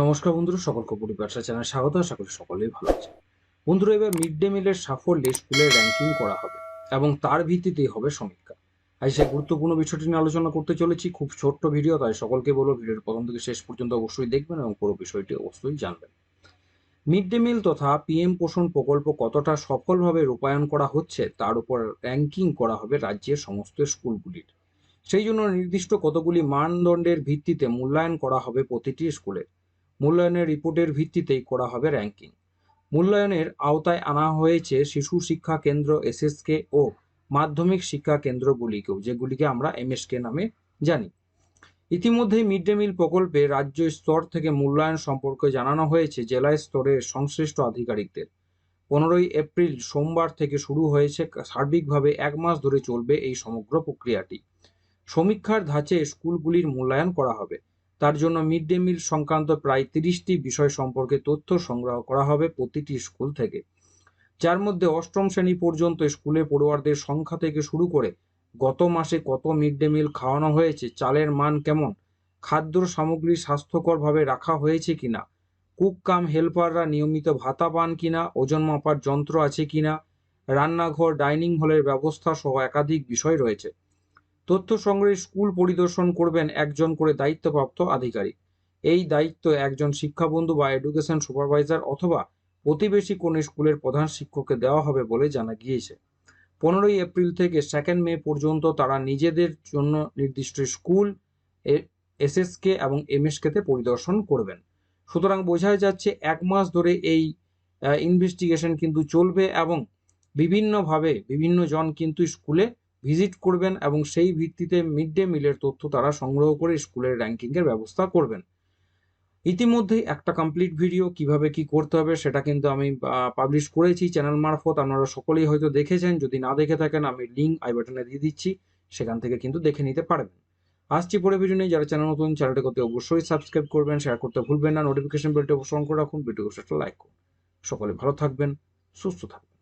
নমস্কার বন্ধুরা সকলকে পরিবার চ্যানেল স্বাগত, আশা করি সকলেই ভালো আছে বন্ধুরা, এবার মিড ডে মিলের সাফল্যে স্কুলের র্যাঙ্কিং করা হবে এবং তার ভিত্তিতেই হবে সমীক্ষা। আজ সেই গুরুত্বপূর্ণ বিষয়টি নিয়ে আলোচনা করতে চলেছি। খুব ছোট্ট ভিডিও তাই সকলকে বলব ভিডিওর প্রথম থেকে শেষ পর্যন্ত অবশ্যই দেখবেন এবং পুরো বিষয়টি অবশ্যই জানবেন। মিড ডে মিল তথা পিএম পোষণ প্রকল্প কতটা সফলভাবে রূপায়ণ করা হচ্ছে, তার উপর র্যাঙ্কিং করা হবে রাজ্যের সমস্ত স্কুলগুলির সেই জন্য নির্দিষ্ট কতগুলি মানদণ্ডের ভিত্তিতে মূল্যায়ন করা হবে প্রতিটি স্কুলের মূল্যায়নের রিপোর্টের ভিত্তিতেই করা হবে র্যাঙ্কিং মূল্যায়নের আওতায় আনা হয়েছে শিশু শিক্ষা কেন্দ্র এসএসকে ও মাধ্যমিক শিক্ষা কেন্দ্রগুলিকেও, যেগুলিকে আমরা এমএসকে নামে জানি। ইতিমধ্যেই মিড ডে মিল প্রকল্পে রাজ্য স্তর থেকে মূল্যায়ন সম্পর্কে জানানো হয়েছে জেলা স্তরের সংশ্লিষ্ট আধিকারিকদের। পনেরোই এপ্রিল সোমবার থেকে শুরু হয়েছে সার্বিকভাবে এক মাস ধরে চলবে এই সমগ্র প্রক্রিয়াটি। সমীক্ষার ধাঁচে স্কুলগুলির মূল্যায়ন করা হবে। তার জন্য মিড ডে মিল সংক্রান্ত প্রায় তিরিশটি বিষয় সম্পর্কে তথ্য সংগ্রহ করা হবে প্রতিটি স্কুল থেকে। যার মধ্যে অষ্টম শ্রেণি পর্যন্ত স্কুলে পড়ুয়ারদের সংখ্যা থেকে শুরু করে গত মাসে কত মিড ডে মিল খাওয়ানো হয়েছে, চালের মান কেমন, খাদ্য সামগ্রী স্বাস্থ্যকরভাবে রাখা হয়েছে কিনা কুক কাম হেল্পাররা নিয়মিত ভাতা পান কিনা, ওজন মাপার যন্ত্র আছে কিনা, রান্নাঘর, ডাইনিং হলের ব্যবস্থা সহ একাধিক বিষয় রয়েছে। তথ্য সংগ্রহে স্কুল পরিদর্শন করবেন একজন করে দায়িত্বপ্রাপ্ত আধিকারিক। এই দায়িত্ব একজন শিক্ষাবন্ধু বা এডুকেশন সুপারভাইজার অথবা প্রতিবেশী কোন স্কুলের প্রধান শিক্ষককে দেওয়া হবে বলে জানা গিয়েছে। পনেরোই এপ্রিল থেকে সেকেন্ড মে পর্যন্ত তারা নিজেদের জন্য নির্দিষ্ট স্কুল এসএসকে এবং এমএসকেতে পরিদর্শন করবেন। সুতরাং বোঝা যাচ্ছে এক মাস ধরে এই ইনভেস্টিগেশন কিন্তু চলবে এবং বিভিন্নভাবে বিভিন্ন জন কিন্তু স্কুলে ভিজিট করবেন এবং সেই ভিত্তিতে মিড ডে মিলের তথ্য তারা সংগ্রহ করে স্কুলের র্যাঙ্কিংয়ের ব্যবস্থা করবেন। ইতিমধ্যেই একটা কমপ্লিট ভিডিও কীভাবে কি করতে হবে সেটা কিন্তু আমি পাবলিশ করেছি চ্যানেল মারফত। আপনারা সকলেই হয়তো দেখেছেন, যদি না দেখে থাকেন আমি লিঙ্ক আই বাটনে দিয়ে দিচ্ছি, সেখান থেকে কিন্তু দেখে নিতে পারবেন। আসছি পরে ভিডিও নিয়ে। যারা চ্যানেল নতুন চ্যানেলটি করতে অবশ্যই সাবস্ক্রাইব করবেন শেয়ার করতে ভুলবেন না। নোটিফিকেশন বেলটি অবশ্যই করে রাখুন। ভিডিও লাইক করুন। সকলে ভালো থাকবেন, সুস্থ থাকবেন।